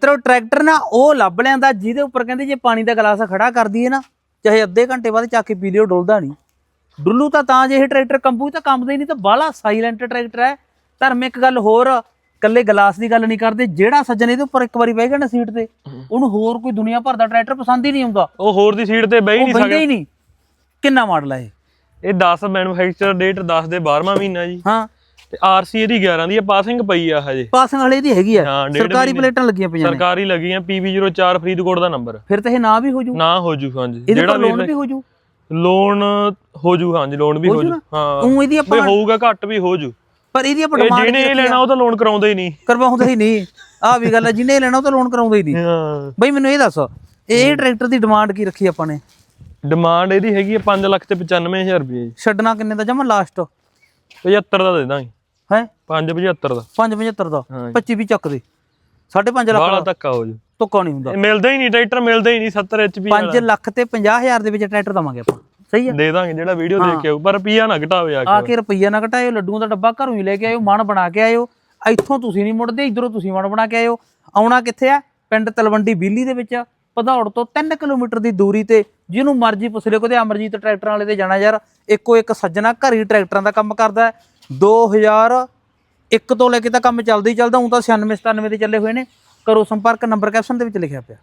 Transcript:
ਤਰੋ ਟਰੈਕਟਰ ਨਾ ਉਹ ਲੱਭ ਲਿਆਂਦਾ ਜਿਹਦੇ ਉੱਪਰ ਕਹਿੰਦੇ ਜੇ ਪਾਣੀ ਦਾ ਗਲਾਸ ਖੜਾ ਕਰ ਦਈਏ ਨਾ ਚਾਹੇ ਅੱਧੇ ਘੰਟੇ ਬਾਅਦ ਚੱਕ ਕੇ ਪੀ ਲਿਓ ਡੁੱਲਦਾ ਨਹੀਂ। ਡੁੱਲੂ ਤਾਂ ਤਾਂ ਜੇ ਇਹ ਟਰੈਕਟਰ ਕੰਬੂ ਤਾਂ ਕੰਬਦਾ ਹੀ ਨਹੀਂ ਤਾਂ ਬਾਹਲਾ ਸਾਇਲੈਂਟ ਟਰੈਕਟਰ ਹੈ। ਧਰਮ ਇੱਕ ਗੱਲ ਹੋਰ ਕੱਲੇ ਗਲਾਸ ਦੀ ਗੱਲ ਨਹੀਂ ਕਰਦੇ ਜਿਹੜਾ ਸੱਜਣ ਇਹਦੇ ਉੱਪਰ ਇੱਕ ਵਾਰੀ ਬਹਿ ਗਿਆ ਨਾ ਸੀਟ ਤੇ ਉਹਨੂੰ ਹੋਰ ਕੋਈ ਦੁਨੀਆ ਭਰ ਦਾ ਟਰੈਕਟਰ ਪਸੰਦ ਹੀ ਨਹੀਂ ਆਉਂਦਾ। ਉਹ ਹੋਰ ਦੀ ਸੀਟ ਤੇ ਬਹਿ ਹੀ ਨਹੀਂ ਸਕਦਾ। ਹੀ ਨਹੀਂ। ਕਿੰਨਾ ਮਾਡਲ ਹੈ ਇਹ? ਇਹ 10 ਮੈਨੂਫੈਕਚਰ ਡੇਟ 10 ਦੇ 12ਵਾਂ ਮਹੀਨਾ ਜੀ। ਹਾਂ। ਤੇ ਆਰਸੀ ਇਹਦੀ 11 ਦੀ ਆ ਪਾਸਿੰਗ ਪਈ ਆ ਹਜੇ। ਪਾਸਿੰਗ ਵਾਲੇ ਦੀ ਹੈਗੀ ਆ। ਹਾਂ, ਡੇਢ ਸਰਕਾਰੀ ਮਹੀਨੇ। ਪਲੇਟਾਂ ਲੱਗੀਆਂ ਪਈਆਂ ਨੇ। ਸਰਕਾਰੀ ਲੱਗੀਆਂ PB04 ਫਰੀਦਕੋਟ ਦਾ ਨੰਬਰ। ਫਿਰ ਤਾਂ ਇਹ ਨਾ ਵੀ ਹੋ ਜੂ ਨਾ ਹੋ ਜੂ ਹਾਂਜੀ। ਇਹਦੇ ਲੋਨ ਵੀ ਹੋ ਜੂ ਲੋਨ ਹੋ ਜੂ ਹਾਂਜੀ ਲੋਨ ਵੀ ਹੋ ਜੂ? ਹਾਂ। ਉਹ ਇਹਦੀ ਵੀ ਆਪਾਂ ਹੋਊਗਾ ਘੱਟ ਵੀ ਹੋ ਜੂ ਪਰ ਇਹਦੀ ਆਪਾਂ ਇਹ ਡਿਮਾਂਡ ਜਿਹਨੇ ਇਹ ਲੈਣਾ ਉਹ ਤਾਂ ਲੋਨ ਕਰਾਉਂਦਾ ਹੀ ਨਹੀਂ। ਕਰਵਾਉਂਦਾ ਹੀ ਨਹੀਂ। ਆ ਵੀ ਗੱਲ ਹੈ ਜਿਹਨੇ ਲੈਣਾ ਉਹ ਤਾਂ ਲੋਨ ਕਰਾਉਂਦਾ ਹੀ ਨਹੀਂ। ਹਾਂ। ਬਈ ਮੈਨੂੰ ਇਹ ਦੱਸ ਇਹ ਟਰੈਕਟਰ ਦੀ ਡਿਮਾਂਡ ਕੀ ਰੱਖੀ ਆਪਾਂ ਨੇ? ਡਿਮਾਂਡ ਇਹਦੀ ਹੈਗੀ ਹੈ 5 ਲੱਖ ਤੇ 95000 ਰੁਪਏ। ਛੱਡਣਾ ਕਿੰਨੇ ਦਾ? ਜਮਾ ਲਾਸਟ 75 ਦਾ ਦੇ ਦਾਂਗੇ। ਹੈ? 575 ਦਾ। 575 ਦਾ? ਹਾਂ 25 ਵੀ ਚੱਕ ਦੇ। 5.5 ਲੱਖ ਬਾਹਲਾ ਦਾ। ਧੱਕਾ ਹੋ ਜੂ। ਤੁੱਕਾ ਨਹੀਂ ਹੁੰਦਾ। ਮਿਲਦਾ ਹੀ ਨਹੀਂ ਟਰੈਕਟਰ ਮਿਲਦਾ ਹੀ ਨਹੀਂ 70 HP 5 ਲੱਖ ਤੇ 50000 ਦੇ ਵਿੱਚ ਟਰੈਕਟਰ ਦਵਾਂਗੇ ਆਪਾਂ। ਸਹੀ ਹੈ ਦੇ ਦਾਂਗੇ ਜਿਹੜਾ ਵੀਡੀਓ ਦੇਖ ਕੇ ਆਊ। ਪਰ ਰੁਪਈਆ ਨਾ ਘਟਾਵੇ ਆ ਆ ਕੇ। ਕੇ ਰੁਪਈਆ ਨਾ ਘਟਾਇਓ ਲੱਡੂਆਂ ਦਾ ਡੱਬਾ ਘਰੋਂ ਹੀ ਲੈ ਕੇ ਆਇਓ ਮਨ ਬਣਾ ਕੇ ਆਇਓ। ਇੱਥੋਂ ਤੁਸੀਂ ਨਹੀਂ ਮੁੜਦੇ ਇਧਰੋਂ ਤੁਸੀਂ ਮਨ ਬਣਾ ਕੇ ਆਇਓ। ਆਉਣਾ ਕਿੱਥੇ ਆ? ਪਿੰਡ ਤਲਵੰਡੀ ਬੀਲੀ ਦੇ ਵਿੱਚ। ਭਦੌੜ ਤੋਂ 3 ਕਿਲੋਮੀਟਰ ਦੀ ਦੂਰੀ ਤੇ ਜਿਹਨੂੰ ਮਰਜ਼ੀ ਪੁੱਛ ਲਿਓ ਕਦੇ ਅਮਰਜੀਤ ਟਰੈਕਟਰਾਂ ਵਾਲੇ ਤੇ ਜਾਣਾ ਯਾਰ। ਇੱਕੋ ਇੱਕ ਸੱਜਣਾ ਘਰ ਹੀ ਟਰੈਕਟਰਾਂ ਦਾ ਕੰਮ ਕਰਦਾ ਹੈ। 2001 ਤੋਂ ਲੈ ਕੇ ਤਾਂ ਕੰਮ ਚੱਲਦਾ ਹੀ ਚੱਲਦਾ ਹੁਣ ਤਾਂ 96 97 ਤੇ ਚੱਲੇ ਹੋਏ ਨੇ। ਕਰੋ ਸੰਪਰਕ, ਨੰਬਰ ਕੈਪਸ਼ਨ ਦੇ ਵਿੱਚ ਲਿਖਿਆ ਪਿਆ।